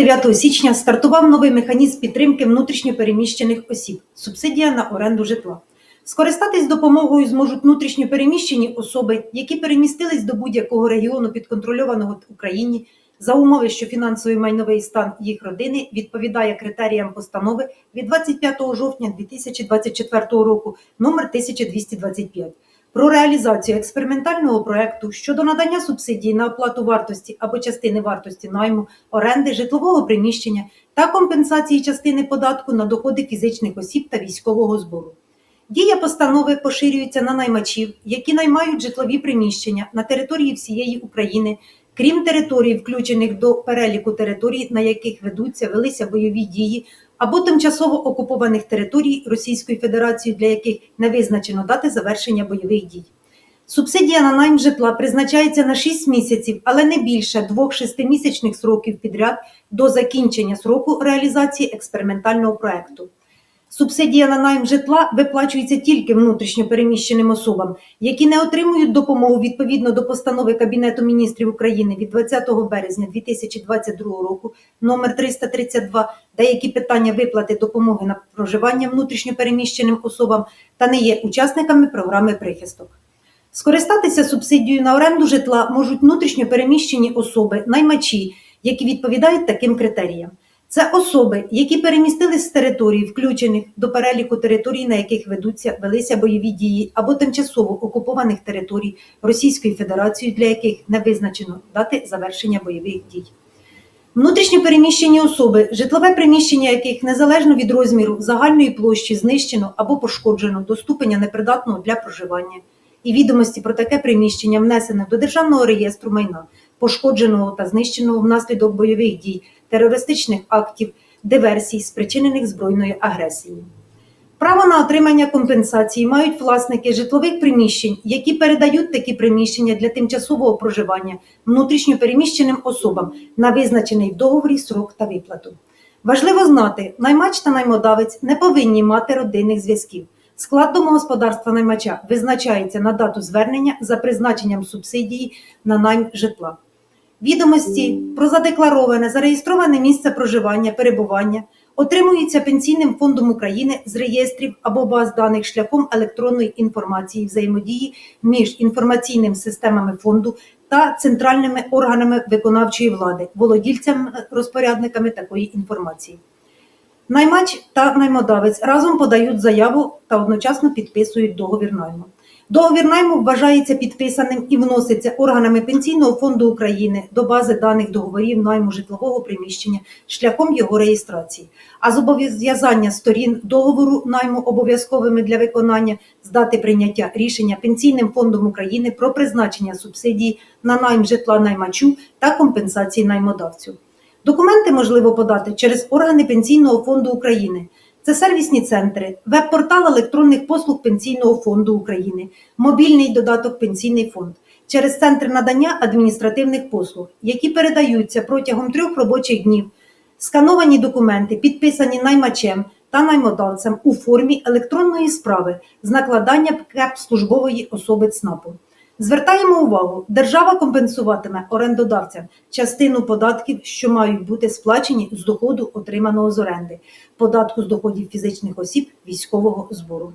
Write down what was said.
9 січня стартував новий механізм підтримки внутрішньопереміщених осіб субсидія на оренду житла. Скористатись допомогою зможуть внутрішньопереміщені особи, які перемістились до будь-якого регіону підконтрольованого Україні за умови, що фінансовий майновий стан їх родини відповідає критеріям постанови від 25 жовтня 2024 року номер 1225 про реалізацію експериментального проекту щодо надання субсидії на оплату вартості або частини вартості найму, оренди житлового приміщення та компенсації частини податку на доходи фізичних осіб та військового збору. Дія постанови поширюється на наймачів, які наймають житлові приміщення на території всієї України, крім територій, включених до переліку територій, на яких ведуться велися бойові дії, або тимчасово окупованих територій Російської Федерації, для яких не визначено дати завершення бойових дій. Субсидія на найм житла призначається на 6 місяців, але не більше двох шестимісячних сроків підряд до закінчення сроку реалізації експериментального проекту. Субсидія на найм житла виплачується тільки внутрішньо переміщеним особам, які не отримують допомогу відповідно до постанови Кабінету міністрів України від 20 березня 2022 року номер 332 деякі питання виплати допомоги на проживання внутрішньо переміщеним особам та не є учасниками програми прихисток. Скористатися субсидією на оренду житла можуть внутрішньо переміщені особи, наймачі, які відповідають таким критеріям. Це особи, які перемістились з територій, включених до переліку територій, на яких ведуться велися бойові дії, або тимчасово окупованих територій Російської Федерації, для яких не визначено дати завершення бойових дій. Внутрішньо переміщені особи, житлове приміщення яких незалежно від розміру загальної площі знищено або пошкоджено до ступеня непридатного для проживання, і відомості про таке приміщення внесено до Державного реєстру майна, пошкодженого та знищеного внаслідок бойових дій, терористичних актів, диверсій, спричинених збройною агресією. Право на отримання компенсації мають власники житлових приміщень, які передають такі приміщення для тимчасового проживання внутрішньо переміщеним особам на визначений в договорі срок та виплату. Важливо знати, наймач та наймодавець не повинні мати родинних зв'язків. Склад домогосподарства наймача визначається на дату звернення за призначенням субсидії на найм житла. Відомості про задеклароване, зареєстроване місце проживання, перебування отримуються Пенсійним фондом України з реєстрів або баз даних шляхом електронної інформації взаємодії між інформаційними системами фонду та центральними органами виконавчої влади, володільцями розпорядниками такої інформації. Наймач та наймодавець разом подають заяву та одночасно підписують договір найму. Договір найму вважається підписаним і вноситься органами Пенсійного фонду України до бази даних договорів найму житлового приміщення шляхом його реєстрації. А зобов'язання сторін договору найму обов'язковими для виконання з дати прийняття рішення Пенсійним фондом України про призначення субсидії на найм житла наймачу та компенсації наймодавцю. Документи можливо подати через органи Пенсійного фонду України. Це сервісні центри, веб-портал електронних послуг Пенсійного фонду України, мобільний додаток Пенсійний фонд через центр надання адміністративних послуг, які передаються протягом трьох робочих днів, скановані документи, підписані наймачем та наймодавцем у формі електронної справи з накладання КЕП службової особи ЦНАПу. Звертаємо увагу, держава компенсуватиме орендодавцям частину податків, що мають бути сплачені з доходу, отриманого з оренди, податку з доходів фізичних осіб військового збору.